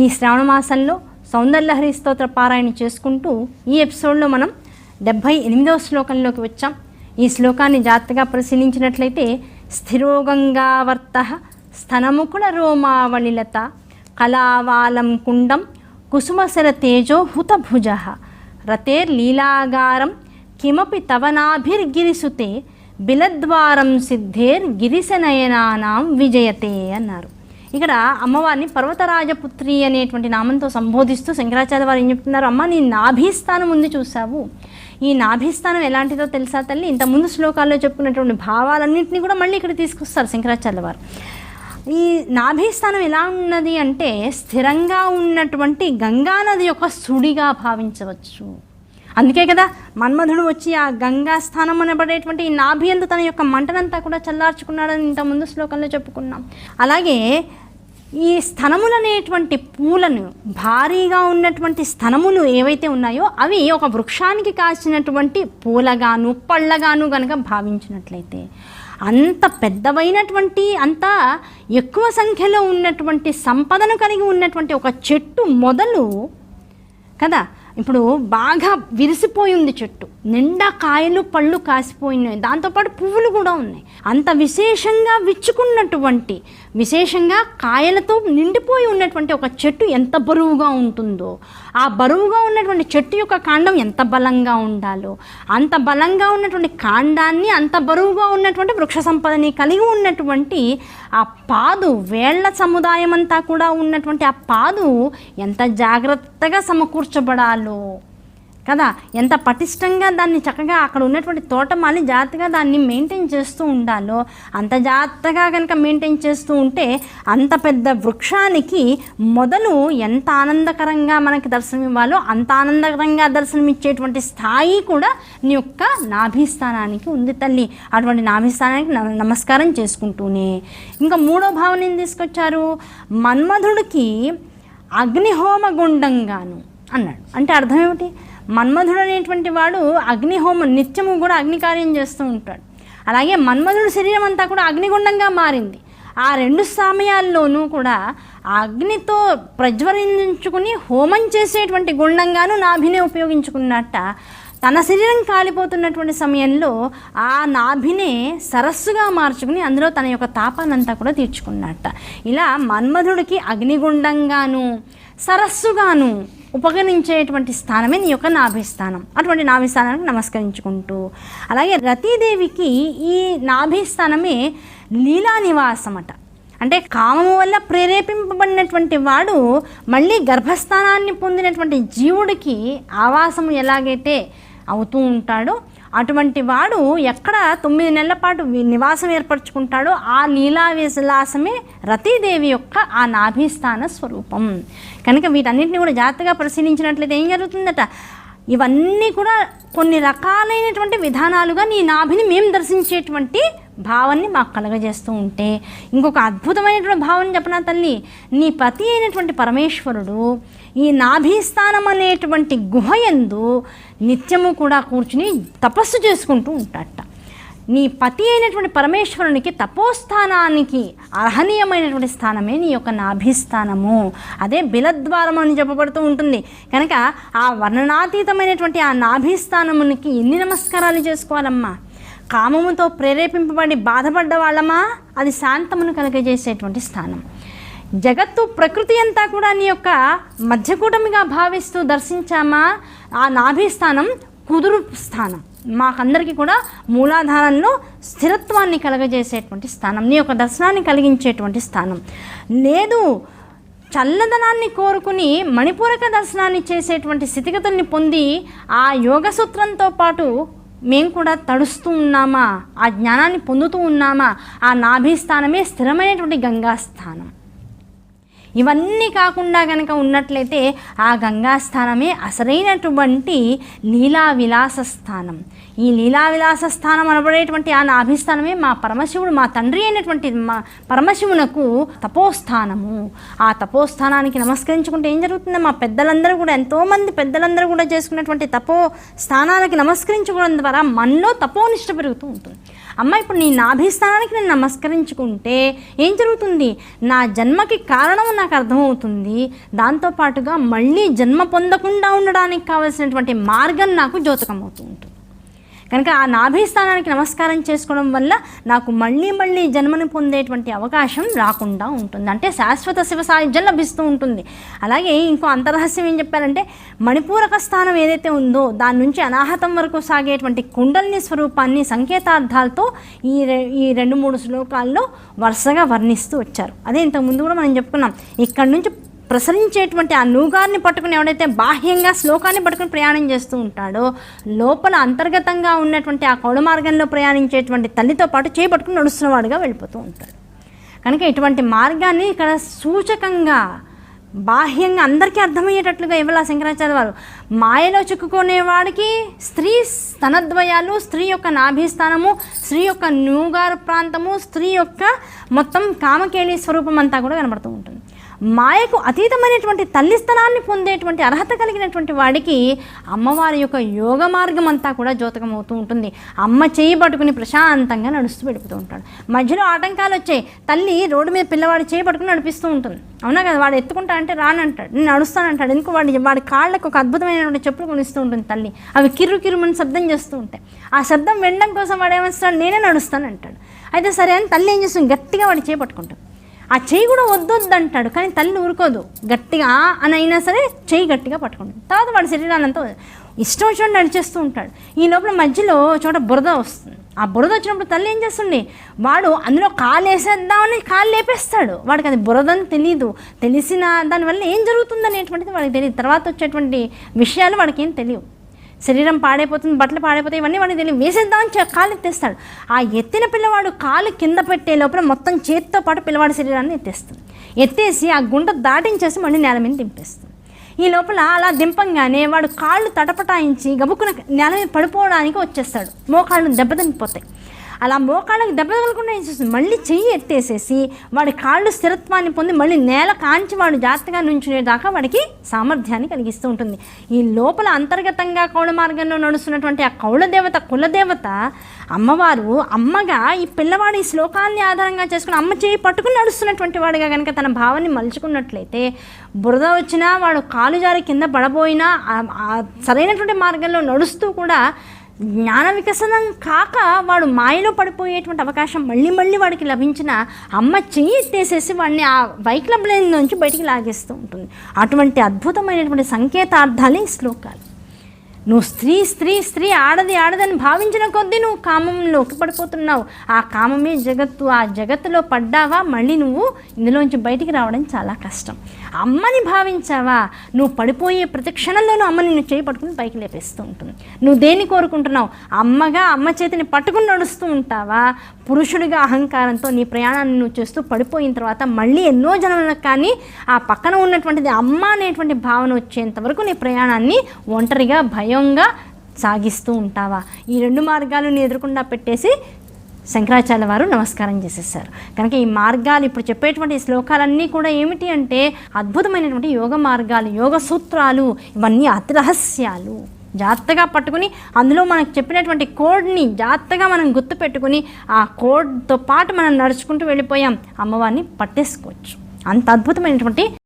ఈ శ్రావణ మాసంలో స్తోత్ర పారాయణ చేసుకుంటూ ఈ ఎపిసోడ్లో మనం డెబ్భై ఎనిమిదవ శ్లోకంలోకి వచ్చాం. ఈ శ్లోకాన్ని జాగ్రత్తగా పరిశీలించినట్లయితే స్థిరోగంగావర్త స్థనముకుల రోమావళిలత కళావాలం కుండం కుసుమసర తేజో హుతభుజ రతేర్లీలాగారం కిమపి తవనాభిర్గిరిసుతే బిలద్వారం సిద్ధేర్ గిరిశనయనానాం విజయతే అన్నారు. ఇక్కడ అమ్మవారిని పర్వతరాజపుత్రి అనేటువంటి నామంతో సంబోధిస్తూ శంకరాచార్య వారు ఏం చెప్తున్నారు? అమ్మ నీ నాభిస్థానం ఉంది చూసావు ఈ నాభిస్థానం ఎలాంటిదో తెలుసా తల్లి? ఇంత ముందు శ్లోకాల్లో చెప్పుకున్నటువంటి భావాలన్నింటినీ కూడా మళ్ళీ ఇక్కడ తీసుకొస్తారు శంకరాచార్య వారు. ఈ నాభిస్థానం ఎలా ఉన్నది అంటే స్థిరంగా ఉన్నటువంటి గంగానది యొక్క సుడిగా భావించవచ్చు. అందుకే కదా మన్మధుడు వచ్చి ఆ గంగా స్థానం అనబడేటువంటి ఈ నాభి అందు తన యొక్క మంటనంతా కూడా చల్లార్చుకున్నాడని ఇంత ముందు శ్లోకంలో చెప్పుకున్నాం. అలాగే ఈ స్థనములు అనేటువంటి పూలను భారీగా ఉన్నటువంటి స్థనములు ఏవైతే ఉన్నాయో అవి ఒక వృక్షానికి కాసినటువంటి పూలగాను పళ్ళగాను గనక భావించినట్లయితే అంత పెద్దవైనటువంటి అంత ఎక్కువ సంఖ్యలో ఉన్నటువంటి సంపదను కలిగి ఉన్నటువంటి ఒక చెట్టు మొదలు కదా ఇప్పుడు బాగా విరిసిపోయి ఉంది చెట్టు. నిండా కాయలు పళ్ళు కాసిపోయినాయి దాంతోపాటు పువ్వులు కూడా ఉన్నాయి. అంత విశేషంగా విచ్చుకున్నటువంటి విశేషంగా కాయలతో నిండిపోయి ఉన్నటువంటి ఒక చెట్టు ఎంత బరువుగా ఉంటుందో. ఆ బరువుగా ఉన్నటువంటి చెట్టు యొక్క కాండం ఎంత బలంగా ఉండాలో అంత బలంగా ఉన్నటువంటి కాండాన్ని అంత బరువుగా ఉన్నటువంటి వృక్ష సంపదని కలిగి ఉన్నటువంటి ఆ పాదు వేళ్ళ సముదాయం అంతా కూడా ఉన్నటువంటి ఆ పాదు ఎంత జాగ్రత్తగా సమకూర్చబడాలో. కదా? ఎంత పటిష్టంగా దాన్ని చక్కగా అక్కడ ఉన్నటువంటి తోటమాలి జాగ్రత్తగా దాన్ని మెయింటైన్ చేస్తూ ఉండాలో అంత జాగ్రత్తగా కనుక మెయింటైన్ చేస్తూ ఉంటే అంత పెద్ద వృక్షానికి మొదలు ఎంత ఆనందకరంగా మనకి దర్శనం ఇవ్వాలో అంత ఆనందకరంగా దర్శనమిచ్చేటువంటి స్థాయి కూడా నీ యొక్క నాభిస్థానానికి ఉంది తల్లి. అటువంటి నాభిస్థానానికి నమ- నమస్కారం చేసుకుంటూనే. ఇంకా మూడో భావన ఏం తీసుకొచ్చారు? మన్మధుడికి అగ్నిహోమ గుండంగాను అన్నాడు. అంటే అర్థం ఏమిటి? మన్మధుడు అనేటువంటి వాడు అగ్నిహోమం నిత్యము కూడా అగ్ని కార్యం చేస్తూ ఉంటాడు. అలాగే మన్మధుడు శరీరం అంతా కూడా అగ్నిగుండంగా మారింది. ఆ రెండు సమయాల్లోనూ కూడా అగ్నితో ప్రజ్వలించుకుని హోమం చేసేటువంటి గుండంగాను నాభినే ఉపయోగించుకున్నట్ట తన శరీరం కాలిపోతున్నటువంటి సమయంలో ఆ నాభినే సరస్సుగా మార్చుకుని అందులో తన యొక్క తాపానంతా కూడా తీర్చుకున్నట్ట. ఇలా మన్మధుడికి అగ్నిగుండంగాను సరస్సుగాను ఉపగణించేటువంటి స్థానమే నీ యొక్క నాభిస్థానం. అటువంటి నాభిస్థానానికి నమస్కరించుకుంటూ. అలాగే రతీదేవికి ఈ నాభిస్థానమే లీలా నివాసమట. అంటే కామము వల్ల ప్రేరేపింపబడినటువంటి వాడు మళ్ళీ గర్భస్థానాన్ని పొందినటువంటి జీవుడికి ఆవాసము ఎలాగైతే అవుతూ ఉంటాడో అటువంటి వాడు ఎక్కడ తొమ్మిది నెలల పాటు నివాసం ఏర్పరచుకుంటాడో ఆ లీలా విలాసమే రతీదేవి యొక్క ఆ నాభిస్థాన స్వరూపం. కనుక వీటన్నిటిని కూడా జాగ్రత్తగా పరిశీలించినట్లయితే ఏం జరుగుతుందట? ఇవన్నీ కూడా కొన్ని రకాలైనటువంటి విధానాలుగా నీ నాభిని మేము దర్శించేటువంటి భావాన్ని మాకు కలగజేస్తూ ఉంటే ఇంకొక అద్భుతమైనటువంటి భావం చెప్పనా తల్లి? నీ పతి అయినటువంటి పరమేశ్వరుడు ఈ నాభిస్థానం అనేటువంటి గుహ ఎందు నిత్యము కూడా కూర్చుని తపస్సు చేసుకుంటూ ఉంటాడట నీ పతి అయినటువంటి పరమేశ్వరునికి తపోస్థానానికి అర్హనీయమైనటువంటి స్థానమే నీ యొక్క నాభిస్థానము. అదే బిలద్వారం అని చెప్పబడుతూ ఉంటుంది. కనుక ఆ వర్ణనాతీతమైనటువంటి ఆ నాభిస్థానమునికి ఎన్ని నమస్కారాలు చేసుకోవాలమ్మా? కామముతో ప్రేరేపింపబడి బాధపడ్డ వాళ్ళమా? అది శాంతమును కలగజేసేటువంటి స్థానం. జగత్తు ప్రకృతి అంతా కూడా నీ యొక్క మధ్యకూటమిగా భావిస్తూ దర్శించామా? ఆ నాభిస్థానం కుదురు స్థానం. మాకందరికీ కూడా మూలాధారంలో స్థిరత్వాన్ని కలగజేసేటువంటి స్థానం నీ యొక్క దర్శనాన్ని కలిగించేటువంటి స్థానం. లేదు చల్లదనాన్ని కోరుకుని మణిపూరక దర్శనాన్ని చేసేటువంటి స్థితిగతుల్ని పొంది ఆ యోగ సూత్రంతో పాటు మేము కూడా తడుస్తూ ఉన్నామా? ఆ జ్ఞానాన్ని పొందుతూ ఉన్నామా? ఆ నాభిస్థానమే స్థిరమైనటువంటి గంగా స్థానం. ఇవన్నీ కాకుండా గనక ఉన్నట్లయితే ఆ గంగా స్థానమే అసలైనటువంటి లీలా విలాస స్థానం ఈ లీలా విలాస స్థానం అనబడేటువంటి ఆ నాభిస్థానమే మా పరమశివుడు మా తండ్రి అయినటువంటి మా పరమశివునకు తపోస్థానము. ఆ తపోస్థానానికి నమస్కరించుకుంటే ఏం జరుగుతుందో? మా పెద్దలందరూ కూడా ఎంతోమంది పెద్దలందరూ కూడా చేసుకున్నటువంటి తపో స్థానాలకి నమస్కరించుకోవడం ద్వారా మనలో తపోనిష్ట పెరుగుతూ ఉంటుంది. అమ్మ ఇప్పుడు నీ నాభిస్థానానికి నేను నమస్కరించుకుంటే ఏం జరుగుతుంది? నా జన్మకి కారణం నాకు అర్థమవుతుంది. దాంతోపాటుగా మళ్ళీ జన్మ పొందకుండా ఉండడానికి కావలసినటువంటి మార్గం నాకు ద్యోతకం అవుతూ ఉంటుంది కనుక ఆ నాభిస్థానానికి నమస్కారం చేసుకోవడం వల్ల నాకు మళ్ళీ మళ్ళీ జన్మను పొందేటువంటి అవకాశం రాకుండా ఉంటుంది. అంటే శాశ్వత శివ సాయుధ్యం లభిస్తూ ఉంటుంది. అలాగే ఇంకో అంతరహస్యం ఏం చెప్పారంటే మణిపూరక స్థానం ఏదైతే ఉందో దాని నుంచి అనాహతం వరకు సాగేటువంటి కుండల్ని స్వరూపాన్ని సంకేతార్థాలతో ఈ రె ఈ రెండు మూడు శ్లోకాల్లో వరుసగా వర్ణిస్తూ వచ్చారు. అదే ఇంతకుముందు కూడా మనం చెప్పుకున్నాం. ఇక్కడి నుంచి ప్రసరించేటువంటి ఆ నూగారిని పట్టుకుని ఎవడైతే బాహ్యంగా శ్లోకాన్ని పట్టుకుని ప్రయాణం చేస్తూ ఉంటాడో లోపల అంతర్గతంగా ఉన్నటువంటి ఆ కౌడ మార్గంలో ప్రయాణించేటువంటి తల్లితో పాటు చేపట్టుకుని నడుస్తున్నవాడుగా వెళ్ళిపోతూ ఉంటాడు. కనుక ఇటువంటి మార్గాన్ని ఇక్కడ సూచకంగా బాహ్యంగా అందరికీ అర్థమయ్యేటట్లుగా ఇవ్వాల శంకరాచార్య వారు. మాయలో చిక్కుకునేవాడికి స్త్రీ స్తనద్వయాలు స్త్రీ యొక్క నాభిస్థానము స్త్రీ యొక్క నూగారు ప్రాంతము స్త్రీ యొక్క మొత్తం కామకేళి స్వరూపం అంతా కూడా కనబడుతూ ఉంటుంది. మాయకు అతీతమైనటువంటి తల్లి స్థలాన్ని పొందేటువంటి అర్హత కలిగినటువంటి వాడికి అమ్మవారి యొక్క యోగ మార్గం అంతా కూడా జోతకం అవుతూ ఉంటుంది. అమ్మ చేయి పట్టుకుని ప్రశాంతంగా నడుస్తూ పెడుతూ ఉంటాడు. మధ్యలో ఆటంకాలు వచ్చాయి. తల్లి రోడ్డు మీద పిల్లవాడి చేయి పట్టుకుని నడిపిస్తూ ఉంటుంది. అవునా కదా? వాడు ఎత్తుకుంటా అంటే రానంటాడు. నేను నడుస్తానంటాడు ఎందుకు వాడి వాడి కాళ్ళకు ఒక అద్భుతమైనటువంటి చెప్పులు కొనిస్తూ ఉంటుంది తల్లి. అవి కిర్రు కిరుమని శబ్దం చేస్తూ ఉంటాయి. ఆ శబ్దం వినడం కోసం వాడు ఏమేస్తాడు? నేనే నడుస్తాను అంటాడు. అయితే సరే అని తల్లి ఏం చేస్తుంది? గట్టిగా వాడి చేయి పట్టుకుంటాడు ఆ చెయ్యి కూడా వద్దొద్దు అంటాడు కానీ తల్లి ఊరుకోదు. గట్టిగా అని అయినా సరే చెయ్యి గట్టిగా పట్టుకుంటాడు తర్వాత వాడి శరీరాన్ని అంతా ఇష్టం వచ్చినట్టు నడిచేస్తూ ఉంటాడు. ఈ లోపల మధ్యలో చోట బురద వస్తుంది. ఆ బురద వచ్చినప్పుడు తల్లి ఏం చేస్తుంది? వాడు అందులో కాలు వేసేద్దామని కాలు లేపేస్తాడు. వాడికి అది బురదని తెలియదు తెలిసిన దానివల్ల ఏం జరుగుతుంది అనేటువంటిది వాడికి తెలియదు తర్వాత వచ్చేటువంటి విషయాలు వాడికి ఏం తెలియవు. శరీరం పాడైపోతుంది బట్టలు పాడైపోతాయి ఇవన్నీ వాడిని తెలియదు వేసేద్దామని కాలు ఎత్తేస్తాడు. ఆ ఎత్తిన పిల్లవాడు కాలు కింద పెట్టే లోపల మొత్తం చేతితో పాటు పిల్లవాడి శరీరాన్ని ఎత్తేస్తుంది ఎత్తేసి ఆ గుంట దాటించేసి మళ్ళీ నేల మీద దింపేస్తుంది ఈ లోపల అలా దింపంగానే వాడు కాళ్ళు తటపటాయించి గబుక్కున నేల మీద పడిపోవడానికి వచ్చేస్తాడు. మోకాళ్ళు దెబ్బతినిపోతాయి. అలా మోకాళ్ళకి దెబ్బ తగలకుండా ఏం చేస్తుంది? మళ్ళీ చెయ్యి ఎత్తేసేసి వాడి కాళ్ళు స్థిరత్వాన్ని పొంది మళ్ళీ నేల కాంచి వాడు జాగ్రత్తగా నుంచునేదాకా వాడికి సామర్థ్యాన్ని కలిగిస్తూ ఉంటుంది. ఈ లోపల అంతర్గతంగా కౌళ మార్గంలో నడుస్తున్నటువంటి ఆ కౌళదేవత కులదేవత అమ్మవారు అమ్మగా ఈ పిల్లవాడు ఈ శ్లోకాన్ని ఆధారంగా చేసుకుని అమ్మ చేయి పట్టుకుని నడుస్తున్నటువంటి వాడిగా కనుక తన భావాన్ని మలుచుకున్నట్లయితే బురద వచ్చినా వాడు కాలు జారి కింద పడబోయినా సరైనటువంటి మార్గంలో నడుస్తూ కూడా జ్ఞాన వికసనం కాక వాడు మాయలో పడిపోయేటువంటి అవకాశం మళ్ళీ మళ్ళీ వాడికి లభించిన అమ్మ చెయ్యి ఎత్తేసేసి వాడిని ఆ వైక్లబ్లైన్ నుంచి బయటికి లాగేస్తూ ఉంటుంది. అటువంటి అద్భుతమైనటువంటి సంకేతార్థాలే ఈ శ్లోకాలు. నువ్వు స్త్రీ స్త్రీ స్త్రీ ఆడది ఆడదని భావించిన కొద్దీ నువ్వు కామంలోకి పడిపోతున్నావు. ఆ కామమే జగత్తు ఆ జగత్తులో పడ్డావా? మళ్ళీ నువ్వు ఇందులోంచి బయటికి రావడం చాలా కష్టం. అమ్మని భావించావా? నువ్వు పడిపోయే ప్రతి క్షణంలోనూ అమ్మ నిన్ను చేయి పట్టుకుని పైకి లేపేస్తూ ఉంటుంది. నువ్వు దేన్ని కోరుకుంటున్నావు? అమ్మగా అమ్మ చేతిని పట్టుకుని నడుస్తూ ఉంటావా? పురుషుడిగా అహంకారంతో నీ ప్రయాణాన్ని నువ్వు చేస్తూ పడిపోయిన తర్వాత మళ్ళీ ఎన్నో జన్మలకు కానీ ఆ పక్కన ఉన్నటువంటిది అమ్మ అనేటువంటి భావన వచ్చేంత వరకు నీ ప్రయాణాన్ని ఒంటరిగా భయం స్వయంగా సాగిస్తూ ఉంటావా? ఈ రెండు మార్గాలను ఎదురకుండా పెట్టేసి శంకరాచార్య వారు నమస్కారం చేసేసారు. కనుక ఈ మార్గాలు ఇప్పుడు చెప్పేటువంటి శ్లోకాలన్నీ కూడా ఏమిటి అంటే అద్భుతమైనటువంటి యోగ మార్గాలు యోగ సూత్రాలు ఇవన్నీ అతి రహస్యాలు. జాగ్రత్తగా పట్టుకుని అందులో మనకు చెప్పినటువంటి కోడ్ని జాగ్రత్తగా మనం గుర్తుపెట్టుకుని ఆ కోడ్తో పాటు మనం నడుచుకుంటూ వెళ్ళిపోయాం. అమ్మవారిని పట్టేసుకోవచ్చు. అంత అద్భుతమైనటువంటి